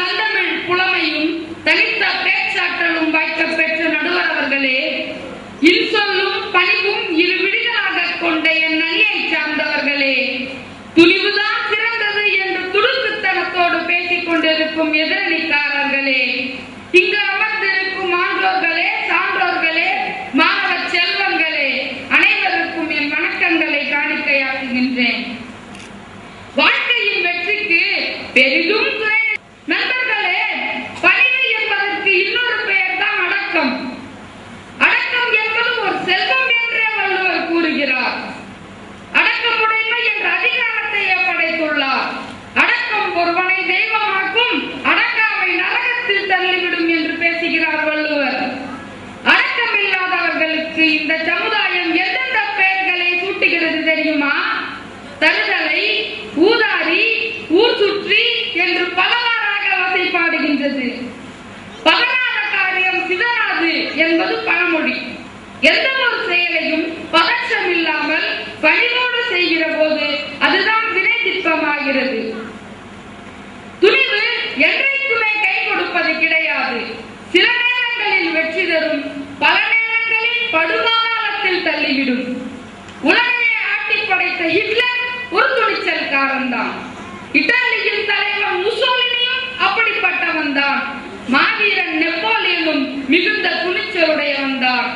தந்தமிழ் புலமையும் தனித்த பேச்சாற்றலும் வாய்க்க பெற்ற நடுவர் அவர்களே இல்சொல்லும் பணிவும் இரு விடுகளாக கொண்ட என் அணியை சார்ந்தவர்களே துணிவுதான் சிறந்தது என்று துடுக்குத்தனத்தோடு பேசிக் கொண்டிருக்கும் எதிரணிக்காரர்களே இங்கு அமர்ந்திருக்கும் ஆண்டோர்களே சான்றோர்களே மாணவ செல்வங்களே அனைவருக்கும் என் வணக்கங்களை காணிக்கையாக்குகின்றேன். வாழ்க்கையின் வெற்றிக்கு பெரிதும் துறை நண்பர்களே பணிவு என்பதற்கு இன்னொரு பெயர் தான் அடக்கம் அடக்கம் என்பது ஒரு செல்வம் என்றே வள்ளுவர் கூறுகிறார் அடக்கமுடைமை என்ற அதிகாரத்தையே படைத்துள்ளார் அடக்கம் ஒருவனை தெய்வமாக்கும் அடக்காமை நரகத்தில் என்று பேசுகிறார் வள்ளுவர் அடக்கம் இல்லாதவர்களுக்கு இந்த சமுதாயம் எந்தெந்த பெயர்களை சூட்டுகிறது தெரியுமா? தருதலை ஊதாரி ஊர் சுற்றி என்று பலவாறாக வசைப்பாடுகின்றது பகராத காரியம் சிதறாது என்பது பழமொழி. எந்த சிதறும் பல நேரங்களில் படுகாலத்தில் தள்ளிவிடும். உலகையை ஆட்டி படைத்த ஹிட்லர் ஒரு துணிச்சல்காரன் தான் இத்தாலியின் தலைவர் முசோலினியும் அப்படிப்பட்டவன் தான். மாவீரன் நெப்போலியனும் மிகுந்த துணிச்சலுடையவன் தான்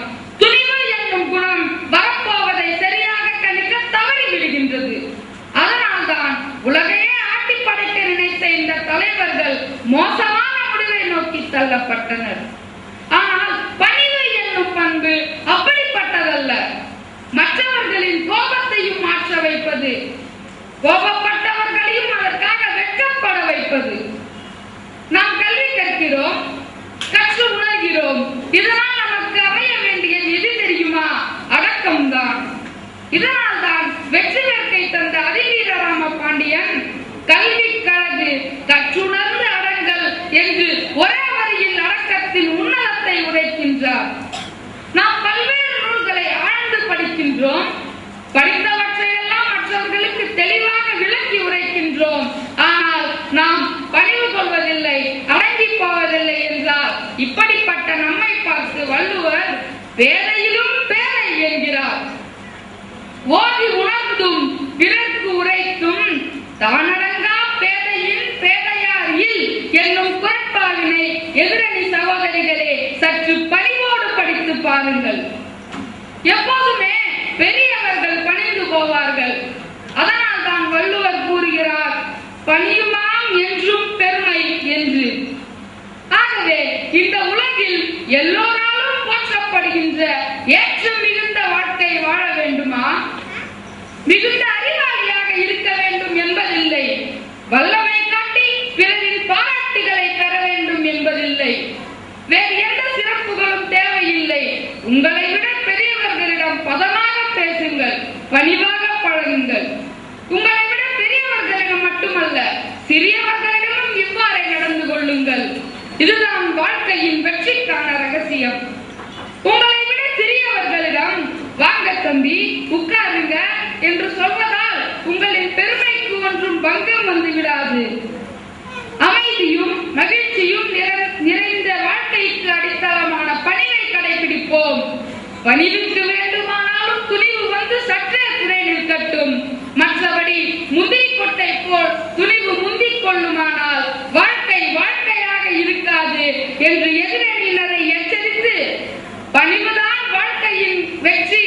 துணிவு என்னும் குணம் வரப்போவதை சரியாக கணிக்க தவறி விடுகின்றது அதனால்தான் உலகையே ஆட்டி படைக்க நினைத்த இந்த தலைவர்கள் மோசமான முடிவை நோக்கி தள்ளப்பட்டனர். பண்பு அப்படிப்பட்டதல்ல. மற்றவர்களின் கோபத்தையும் மாற்ற வைப்பது. கோபப்பட்டவர்களையும் அதற்காக வெட்கப்பட வைப்பது. நாம் கல்வி கற்கிறோம் கற்று உணர்கிறோம். இதனால் நமக்கு அமைய வேண்டிய எது தெரியுமா? அடக்கம்தான். இதனால் படித்தவற்றை படித்தவற்றையெல்லாம் மற்றவர்களுக்கு தெளிவாக விளக்கி உரைக்கின்றோம். ஆனால் நாம் பணிவு கொள்வதில்லை அடங்கி போவதில்லை என்றால் இப்படிப்பட்ட நம்மை பார்த்து வள்ளுவர் பேதையிலும் பேரை என்கிறார் ஓதி உணர்ந்தும் பிறர்க்கு உரைத்தும் தானடங்கா பேதையின் பேதையார் இல் என்னும் குரட்பாவினை எதிரணி சகோதரிகளே சற்று பணிவோடு படித்து பாருங்கள். எப்போதுமே பணியுமாம் என்றும் பெருமை என்று. ஆகவே இந்த உலகில் எல்லோராலும் போற்றப்படுகின்ற ஏற்றம் மிகுந்த வாழ்க்கை வாழ வேண்டுமா? மிகுந்த அறிவாளியாக இருக்க வேண்டும் என்பதில்லை. வல்லமை காட்டி பிறரின் பாராட்டுகளை பெற வேண்டும் என்பதில்லை. வேறு எந்த சிறப்புகளும் தேவையில்லை. உங்களை விட பெரியவர்களிடம் பதமாக பேசுங்கள் பணிவாக பழகுங்கள். இதுதான் வாழ்க்கையின் வெற்றிக்கான ரகசியம். உங்களை விட சிறியவர்களிடம் வாங்க தம்பி உட்காருங்க என்று சொல்வதால் உங்களின் பெருமைக்கு ஒன்றும் பங்கம் வந்து விடாது. அமைதியும் மகிழ்ச்சியும் நிற- நிறைந்த வாழ்க்கைக்கு அடித்தளமான பணிவை கடைபிடிப்போம். பணிவுக்கு வேண்டுமானாலும் வெற்றி